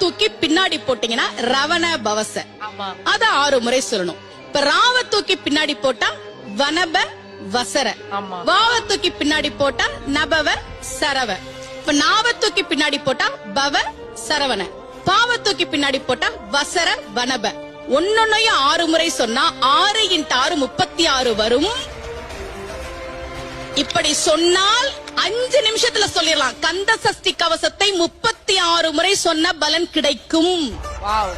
தூக்கி பின்னாடி போட்டீங்கன்னா ரவண பவச. அத ஆறு முறை சொல்லணும். இப்ப ராவ தூக்கி பின்னாடி போட்டா வனப வசர. வாவ தூக்கி பின்னாடி போட்டா நபவ சரவ. இப்ப நாவ தூக்கி பின்னாடி போட்டா பவ சரவண. பாவ தூக்கி பின்னாடி போட்டா வசர வனப. ஒன்னொன்னையும் ஆறு முறை சொன்னா ஆறு இன்ட்டு ஆறு முப்பத்தி ஆறு வரும். இப்படி சொன்னால் அஞ்சு நிமிஷத்துல சொல்லிடலாம். கந்த சஷ்டி கவசத்தை முப்பத்தி ஆறு முறை சொன்ன பலன் கிடைக்கும். வாவ்